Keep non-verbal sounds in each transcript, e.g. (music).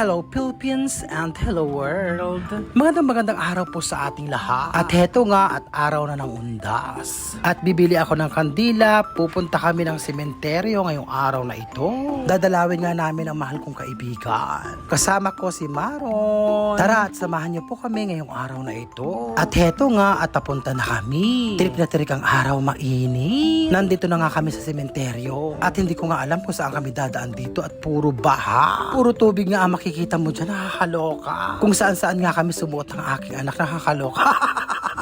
Hello Philippines and hello world. Magandang magandang araw po sa ating lahat. At heto nga at araw na ng undas. At bibili ako ng kandila, pupunta kami ng sementeryo ngayong araw na ito. Dadalawin nga namin ang mahal kong kaibigan. Kasama ko si Maron. Tara at samahan niyo po kami ngayong araw na ito. At heto nga at papunta na kami. Trip na trip ang araw mainit. Nandito na nga kami sa sementeryo. At hindi ko nga alam kung saan kami dadaan dito at puro baha. Puro tubig nga ang makikita mo dyan, nakakaloka. Kung saan saan nga kami sumuot ng aking anak, nakakaloka. (laughs)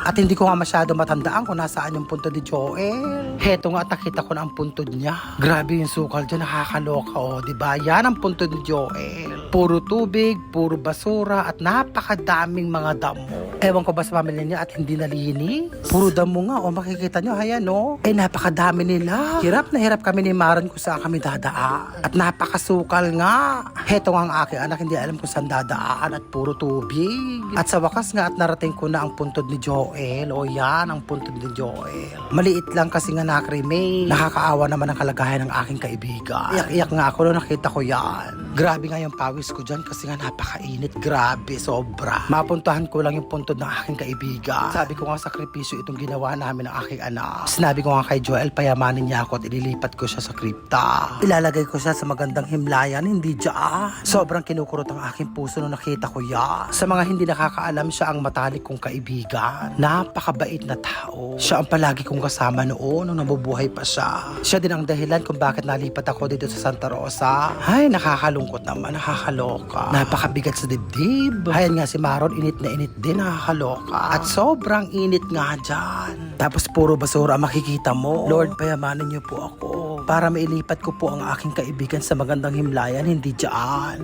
At hindi ko nga masyado matandaan kung nasaan yung punto ni Joel. Heto nga, at nakita ko na ang puntod niya. Grabe yung sukal dyan, nakakaloka o. Oh, diba? Yan ang puntod ni Joel. Puro tubig, puro basura, at napakadaming mga damo. Ewan ko ba sa pamilya niya at hindi nalinis? Puro damo nga, o makikita nyo, ayan o. Eh, napakadami nila. Hirap na hirap kami ni Maron kung saan kami dadaan. At napakasukal nga. Heto nga ang aking anak, hindi alam kung saan dadaan at puro tubig. At sa wakas nga at narating ko na ang puntod ni Joel. O yan, ang puntod ni Joel. Maliit lang kasi nga nakremain. Nakakaawa naman ang kalagayan ng aking kaibigan. Iyak-iyak nga ako nung nakita ko yan. Grabe nga yung pawis ko dyan kasi nga napakainit. Grabe, sobra. Mapuntahan ko lang yung puntod ng aking kaibigan. Sabi ko nga sakripisyo itong ginawa namin ng aking anak. Sinabi ko nga kay Joel, payamanin niya ako at ililipat ko siya sa kripta. Ilalagay ko siya sa magandang himlayan, hindi dyan. Sobrang kinukurot ang aking puso nung nakita ko yan. Sa mga hindi nakakaalam, siya ang matalik kong kaibigan. Napakabait na tao. Siya ang palagi kong kasama noon nung nabubuhay pa siya. Siya din ang dahilan kung bakit nalipat ako dito sa Santa Rosa. Ay, nakakalungkot naman, nakakaloka. Napakabigat sa dibdib. Ayan nga si Maron, init na init din, nakakaloka. At sobrang init nga dyan. Tapos puro basura ang makikita mo. Lord, payamanin niyo po ako para mailipat ko po ang aking kaibigan sa magandang himlayan, hindi dyan.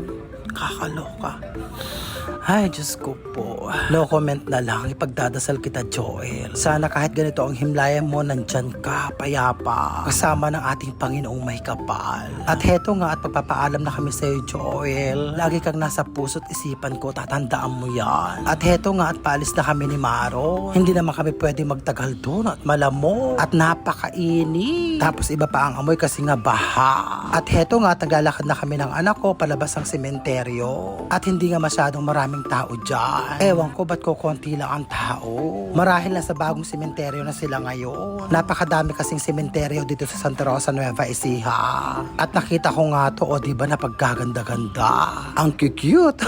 Kakaloka. Ay, Diyos ko po. No comment na lang. Ipagdadasal kita, Joel. Sana kahit ganito ang himlayan mo, nandyan ka, payapa. Kasama ng ating Panginoong may kapal. At heto nga at pagpapaalam na kami sa iyo, Joel. Lagi kang nasa puso't isipan ko, tatandaan mo yan. At heto nga at paalis na kami ni Maro. Hindi naman kami pwede magtagal doon at malamo. At napakainit. Tapos iba pa ang amoy kasi nga baha. At heto nga, naglalakad na kami ng anak ko palabas ang sementeryo. At hindi nga masyadong maraming tao dyan. Ewan ko ba't ko konti lang ang tao. Marahil na sa bagong sementeryo na sila ngayon. Napakadami kasing sementeryo dito sa Santa Rosa, Nueva Ecija. At nakita ko nga to, o diba na pagkaganda-ganda. Ang cute.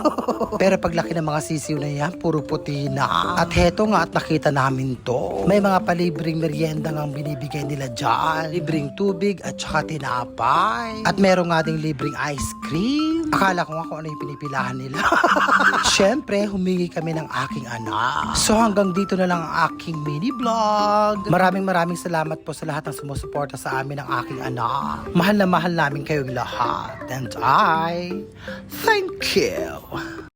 (laughs) Pero paglaki ng mga sisiw na yan, puro puti na. At heto nga at nakita namin to. May mga palibreng merienda nga binibigay nila dyan. Libreng tubig at saka tinapay. At meron nga ding libreng ice cream. Akala ko nga kung ano yung pinipilahan nila. (laughs) Siyempre, humingi kami ng aking anak. So hanggang dito na lang ang aking mini vlog. Maraming maraming salamat po sa lahat ng sumusuporta sa amin ng aking anak. Mahal na mahal namin kayong lahat. And I thank you.